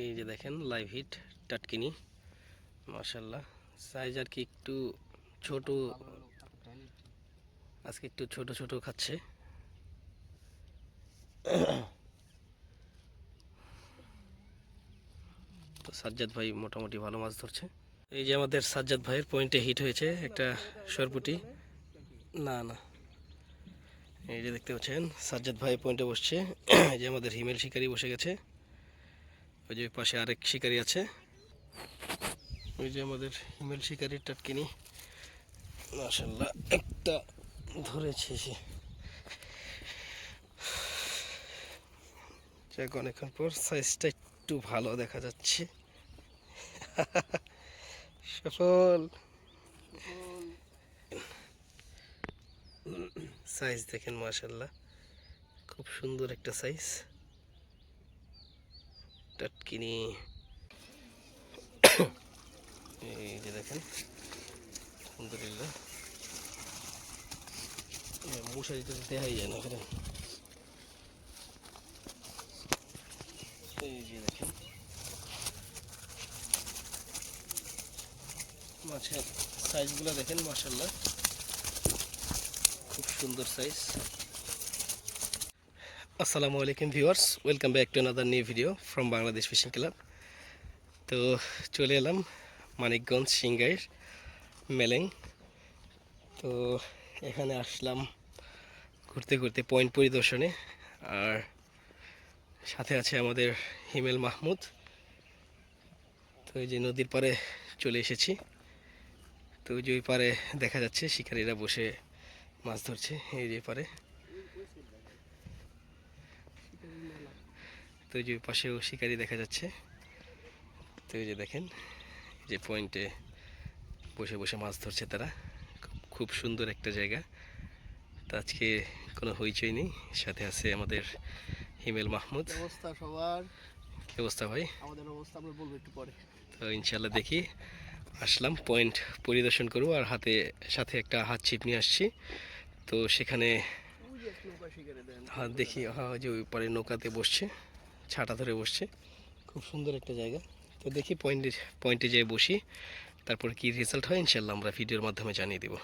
এই যে দেখেন লাইভ হিট টাটকিনি মার্শাল্লাহ সাইজ আর কি একটু ছোট, আজকে একটু ছোট ছোট খাচ্ছে। তো সাজ্জাদ ভাই মোটামুটি ভালো মাছ ধরছে। এই যে আমাদের সাজ্জাদ ভাইয়ের পয়েন্টে হিট হয়েছে একটা সরপুটি। না না। এই যে দেখতে পাচ্ছেন, সাজ্জাদ ভাই পয়েন্টে বসছে। এই যে আমাদের হিমেল শিকারি বসে গেছে। ওই যে পাশে আরেক শিকারি আছে। ওই যে আমাদের হিমেল শিকারির টাটকিনি। মাশাল্লাহ একটা ধরেছে সে। যাক, অনেকক্ষণ পর সাইজটা একটু ভালো দেখা যাচ্ছে। সফল। সাইজ দেখেন মাশাল্লাহ খুব সুন্দর একটা সাইজ টাটকিনি এই যে দেখেন আলহামদুলিল্লাহ মশারিটা দেখাই যায় না এখানে। এই যে দেখেন, মাছের সাইজগুলো দেখেন মাশাল্লাহ খুব সুন্দর সাইজ আসসালামু আলাইকুম viewers, welcome back to another new video from Bangladesh fishing club তো চলে এলাম মানিকগঞ্জ সিংগাইর মেলেং। তো এখানে আসলাম ঘুরতে ঘুরতে পয়েন্ট পরিদর্শনে। আর সাথে আছে আমাদের হিমেল মাহমুদ। তো এই যে নদীর পারে চলে এসেছি। তো ওই যে ওই পারে দেখা যাচ্ছে, শিকারীরা বসে মাছ ধরছে এই যে পারে তো এই যে ওই পাশেও শিকারি দেখা যাচ্ছে। তো এই যে দেখেন যে পয়েন্টে বসে বসে মাছ ধরছে তারা। খুব- সুন্দর একটা জায়গা। তো আজকে কোনো হইচই নেই। সাথে আছে আমাদের হিমেল মাহমুদ। অবস্থা সবার? কি অবস্থা ভাই? আমাদের অবস্থা আমরা বলব একটু পরে। তো ইনশাল্লাহ দেখি। আসলাম পয়েন্ট পরিদর্শন করব আর হাতে সাথে একটা হাত ছিপ নিয়ে আসছি। তো সেখানে ওই যে এক নৌকা শিকারে দেন। হাত দেখি হ্যাঁ যে ওই পারে নৌকাতে বসছে। ছাটা ধরে বসছে। খুব সুন্দর একটা জায়গা। তো দেখি পয়েন্টে পয়েন্টে যেয়ে বসি। তারপরে কি রেজাল্ট হয় ইনশাল্লাহ আমরা ভিডিওর মাধ্যমে জানিয়ে দেব।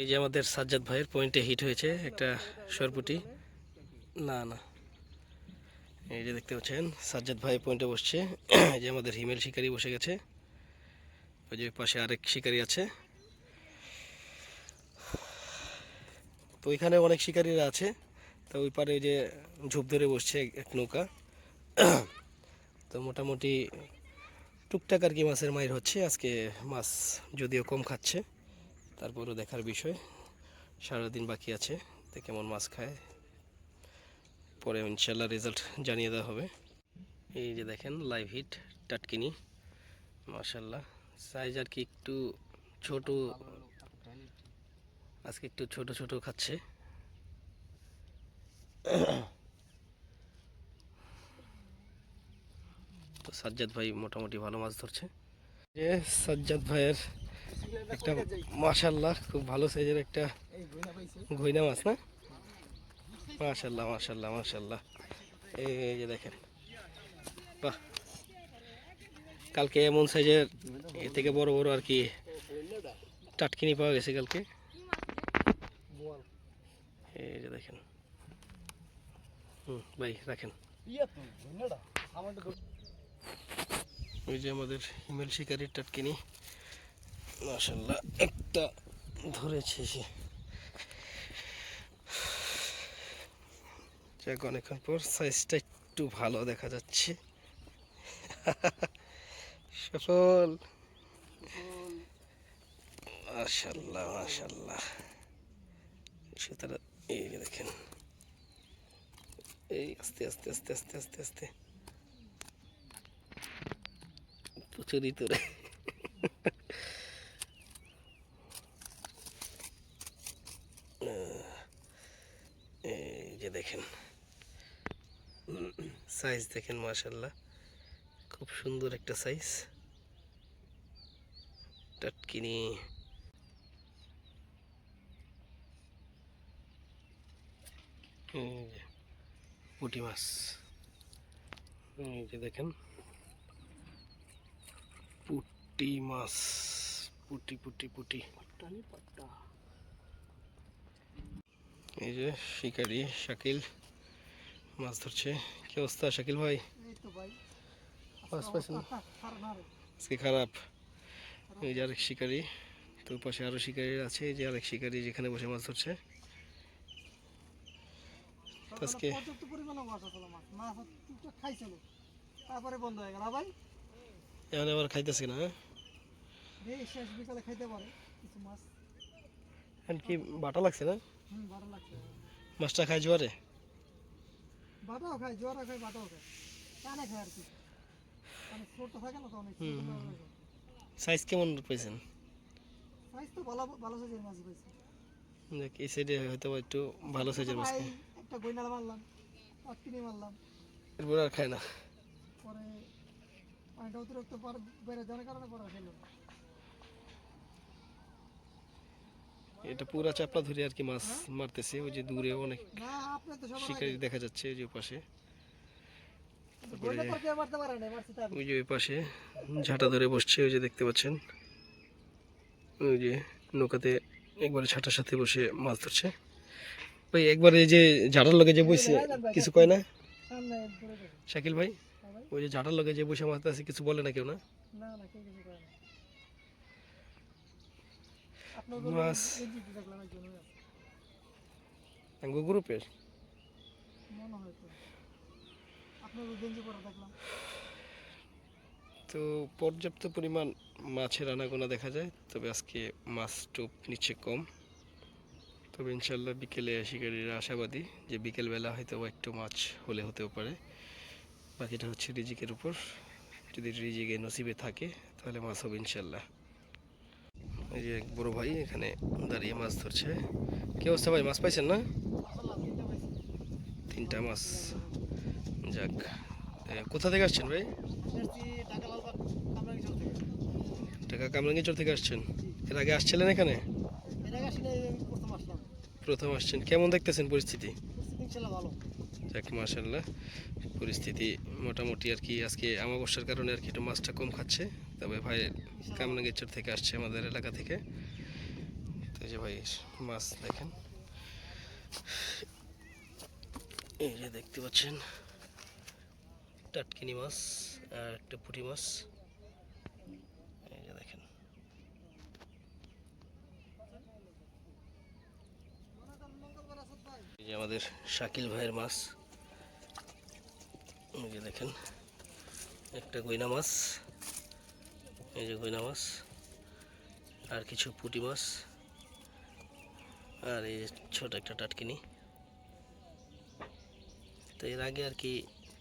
এই যে আমাদের সাজ্জাদ ভাইয়ের পয়েন্টে হিট হয়েছে একটা সরপুটি। না না। এই যে দেখতে পাচ্ছেন, সাজ্জাদ ভাই পয়েন্টে বসছে। এই যে আমাদের হিমেল শিকারি বসে গেছে। ওই যে পাশে আরেক শিকারি আছে। তো ওইখানে অনেক শিকারীরা আছে। তো ওই পারে ওই যে ঝোপ ধরে বসছে এক নৌকা। তো মোটামুটি টুকটাক আর কি মাছের মায়ের হচ্ছে। আজকে মাছ যদিও কম খাচ্ছে, তারপরও দেখার বিষয়। সারাদিন বাকি আছে, তো কেমন মাছ খায়, পরে ইনশাল্লাহ রেজাল্ট জানিয়ে দেওয়া হবে। এই যে দেখেন লাইভ হিট টাটকিনি মাশাল্লাহ সাইজ আর কি একটু ছোট, আজকে একটু ছোট ছোট খাচ্ছে। তো সাজ্জাদ ভাই মোটামুটি ভালো মাছ ধরছে। যে সাজ্জাদ ভাইয়ের একটা মাশাল্লাহ খুব ভালো সাইজের একটা ঘইনা মাছ না? মাশাল্লাহ মাশাল্লাহ মাশাল্লাহ এই যে দেখেন, বাহ। কালকে এমন সাইজের এ থেকে বড় বড় আর কি টাটকিনি পাওয়া গেছে কালকে। এই যে দেখেন। হুম, ভাই, রাখেন ইয়া তো গয়নাটা আমারটা তো ওই যে আমাদের হিমেল শিকারির টাটকিনি। মাশাল্লাহ একটা ধরেছে সে যাক, অনেকক্ষণ পর সাইজটা একটু ভালো দেখা যাচ্ছে। সফল। মাশাল্লাহ মাশাল্লাহ সুতরাং এই দেখেন। এই আস্তে আস্তে আস্তে আস্তে আস্তে আস্তে। প্রচুরই তোরে এই যে দেখেন। সাইজ দেখেন মাশাল্লাহ খুব সুন্দর একটা সাইজ। টাটকিনি। পুঁটি মাছ। এই যে দেখেন। পুটি মাছ। পুটি পুটি পুটি। এই যে শিকারি শাকিল মাছ ধরছে। কি অবস্থা শাকিল ভাই? মাছ পাইছেন আজকে খারাপ। এই যে আরেক শিকারি। তো পাশে আরও শিকারি আছে। এই যে আরেক শিকারি যেখানে বসে মাছ ধরছে। আজকে হয়ে গেল ভাই? এখন আবার খাইতেছে না হ্যাঁ? এই শেষ বিকালে খাইতে পারে কিছু মাছ। এখন কি বাটা লাগছে না? হুম ভালো লাগছে। মাছটা খাই জোয়ারে? বাটাও খায় জোয়ারা খায় বাটাও খায়। কানে খায় আর কি। মানে ছোট থাকে না তো অনেক। সাইজ কেমন পেয়েছেন সাইজ তো ভালো ভালো সাইজের মাছ পাইছে। দেখ এই সাইডে হয়তো একটু ভালো সাইজের মাছ খায়। একটা গইনাল মারলাম আর কিনে মারলাম। এরপর আর খায় না। পরে পানিটা অতিরিক্ত পর বেড়ে যাওয়ার কারণে পরে খেলো এটা পুরা চাপড়া ধরে আর কি মাছ মারতেছে ওই যে দূরে অনেক শিকারি দেখা যাচ্ছে ওই যে পাশে। ওই যে ওই পাশে ঝাঁটা ধরে বসছে ওই যে দেখতে পাচ্ছেন। ওই যে নৌকাতে একবারে ছাটার সাথে বসে মাছ ধরছে। ভাই একবার এই যে ঝাঁটার লগে যে বসে কিছু কয় না? শাকিল ভাই হ্যাঁ ভাই। ওই যে ঝাঁটার লগে যে বসে মাছ আছে কিছু বলে না কেউ না না না কেউ কিছু করে না আপনার মাছ। গ্রুপের তো। পর্যাপ্ত পরিমাণ মাছের আনাগোনা দেখা যায় তবে আজকে মাছ টোপ নিচে কম। তবে ইনশাল্লাহ বিকেলে শিকারীরা আশাবাদী যে বিকেলবেলা হয়তো একটু মাছ হলে হতেও পারে। বাকিটা হচ্ছে রিজিকের উপর। যদি রিজিকে নসিবে থাকে তাহলে মাছ হবে ইনশাল্লাহ। এই যে এক বড় ভাই এখানে দাঁড়িয়ে মাছ ধরছে। কি অবস্থা ভাই মাছ পাইছেন না? তিনটা মাছ। যাক কোথা থেকে আসছেন ভাই? টাকা কামরাঙ্গীচর থেকে আসছেন। এর আগে আসছিলেন এখানে? প্রথম আসছেন। কেমন দেখতেছেন পরিস্থিতি? পরিস্থিতি ভালো। যাক মার্শাল্লাহ পরিস্থিতি মোটামুটি আর কি আজকে আমাবস্যার কারণে আর কি একটু মাছটা কম খাচ্ছে। তবে ভাই কামরাঙ্গীচর থেকে আসছে আমাদের এলাকা থেকে। তো যে ভাই, মাছ দেখেন। এই যে দেখতে পাচ্ছেন, টাটকিনি মাছ আর একটা পুঁটি মাছ। এই যে দেখেন। এই যে আমাদের শাকিল ভাইয়ের মাছ। যে দেখেন, একটা গইনা মাছ, এই যে গইনা মাছ, আর কিছু পুঁটি মাছ, আর এই ছোট একটা টাটকিনি। তো এর আগে আর কি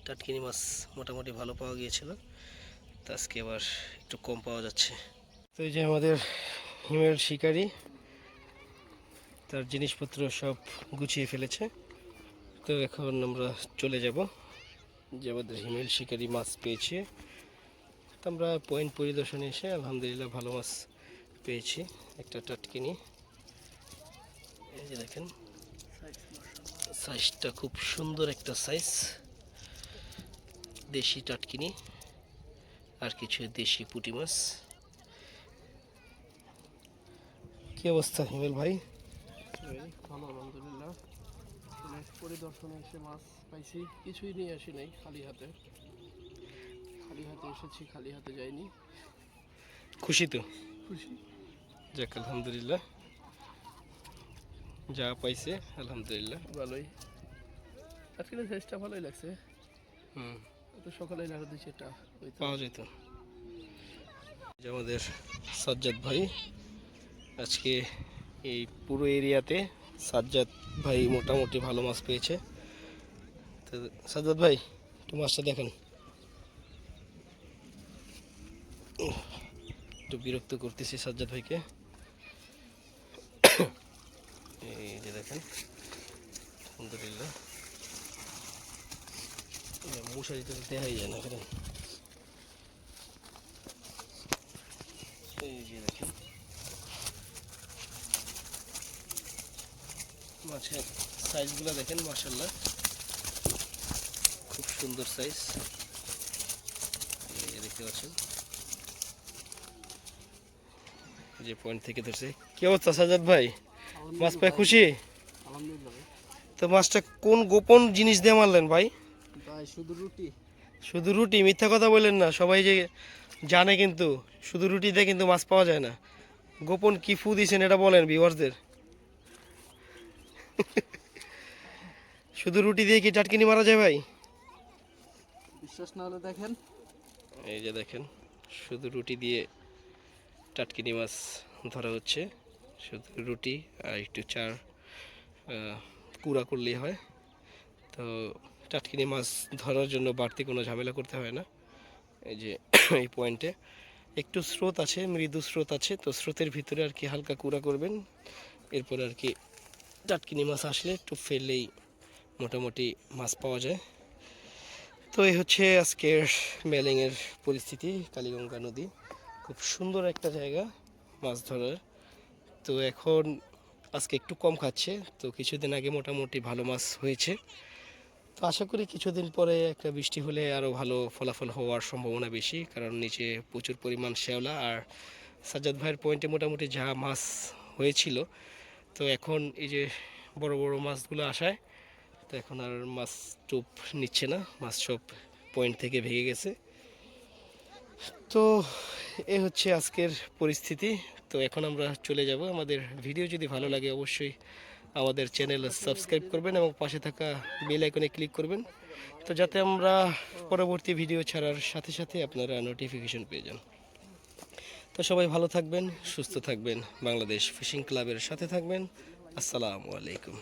টাটকিনি মাছ মোটামুটি ভালো পাওয়া গিয়েছিল, তো আজকে আবার একটু কম পাওয়া যাচ্ছে। তো এই যে আমাদের হিমেল শিকারি, তার জিনিসপত্র সব গুছিয়ে ফেলেছে। তো এখন আমরা চলে যাব। যে আমাদের হিমেল শিকারি মাছ পেয়েছি। তো আমরা পয়েন্ট পরিদর্শনে এসে আলহামদুলিল্লাহ ভালো মাছ পেয়েছি, একটা টাটকিনি এই যে দেখেন সাইজটা খুব সুন্দর একটা সাইজ দেশি টাটকিনি আর কিছু দেশি পুঁটি মাছ। কি অবস্থা হিমেল ভাই? ভালো, আলহামদুলিল্লাহ। পরিদর্শনে এসে মাছ পাইছি। কিছুই নিয়ে আসি নাই খালি হাতে। খালি হাতে এসেছি খালি হাতে যাইনি। খুশি তো? খুশি? যাক আলহামদুলিল্লাহ। যা পাইছে আলহামদুলিল্লাহ। ভালোই। আজকে সাইজটা ভালোই লাগছে। হুম। তো সকালে লাগা দিচ্ছে এটা ওই পাওয়া যেত। আমাদের সাজ্জাদ ভাই আজকে এই পুরো এরিয়াতে সাজ্জাদ ভাই মোটামুটি ভালো মাছ পেয়েছে। তো সাজ্জাদ ভাই, একটু মাছটা দেখেন। একটু বিরক্ত করতেছি সাজ্জাদ ভাইকে। এই যে দেখেন, আলহামদুলিল্লাহ। মশারিটা দেখাই যায় না এখানে এই যে দেখেন মাছের সাইজগুলো দেখেন মার্শাল্লাহ খুব সুন্দর সাইজ দেখতে পাচ্ছেন। যে পয়েন্ট থেকে ধরছে। কি অবস্থা সাজাদ ভাই? মাছ পায় খুশি? তো মাছটা কোন গোপন জিনিস দিয়ে মারলেন ভাই? ভাই শুধু রুটি। শুধু রুটি? মিথ্যা কথা বললেন না। সবাই যে জানে কিন্তু শুধু রুটি দিয়ে কিন্তু মাছ পাওয়া যায় না। গোপন কি ফু দিয়েছেন এটা বলেন ভিউয়ার্সদের। শুধু রুটি দিয়ে কি টাটকিনি মারা যায় ভাই? বিশ্বাস না হলে দেখেন। এই যে দেখেন শুধু রুটি দিয়ে টাটকিনি মাছ ধরা হচ্ছে। শুধু রুটি আর একটু চার কুড়া করলেই হয়। তো টাটকিনি মাছ ধরার জন্য বাড়তি কোনো ঝামেলা করতে হয় না। এই যে এই পয়েন্টে একটু স্রোত আছে মৃদু স্রোত আছে তো স্রোতের ভিতরে আর কি হালকা কুড়া করবেন। এরপর আর কি টাটকিনি মাছ আসলে একটু ফেললেই মোটামুটি মাছ পাওয়া যায়। তো এই হচ্ছে আজকের মেলিংয়ের পরিস্থিতি, কালীগঙ্গা নদী। খুব সুন্দর একটা জায়গা মাছ ধরার। তো এখন আজকে একটু কম খাচ্ছে, তো কিছুদিন আগে মোটামুটি ভালো মাছ হয়েছে। তো আশা করি কিছুদিন পরে একটা বৃষ্টি হলে আরও ভালো ফলাফল হওয়ার সম্ভাবনা বেশি, কারণ নিচে প্রচুর পরিমাণ শ্যাওলা। আর সাজ্জাদ ভাইয়ের পয়েন্টে মোটামুটি যা মাছ হয়েছিল তো এখন এই যে বড় বড় মাছগুলো আসায়, তো এখন আর মাছ টোপ নিচ্ছে না, মাছ সব পয়েন্ট থেকে ভেঙে গেছে। তো এ হচ্ছে আজকের পরিস্থিতি। তো এখন আমরা চলে যাব। আমাদের ভিডিও যদি ভালো লাগে অবশ্যই আমাদের চ্যানেল সাবস্ক্রাইব করবেন এবং পাশে থাকা বেল আইকনে ক্লিক করবেন। তো যাতে আমরা পরবর্তী ভিডিও ছাড়ার সাথে সাথে আপনারা নোটিফিকেশন পেয়ে যান। তো সবাই ভালো থাকবেন সুস্থ থাকবেন। বাংলাদেশ ফিশিং ক্লাবের সাথে থাকবেন। আসসালামু আলাইকুম।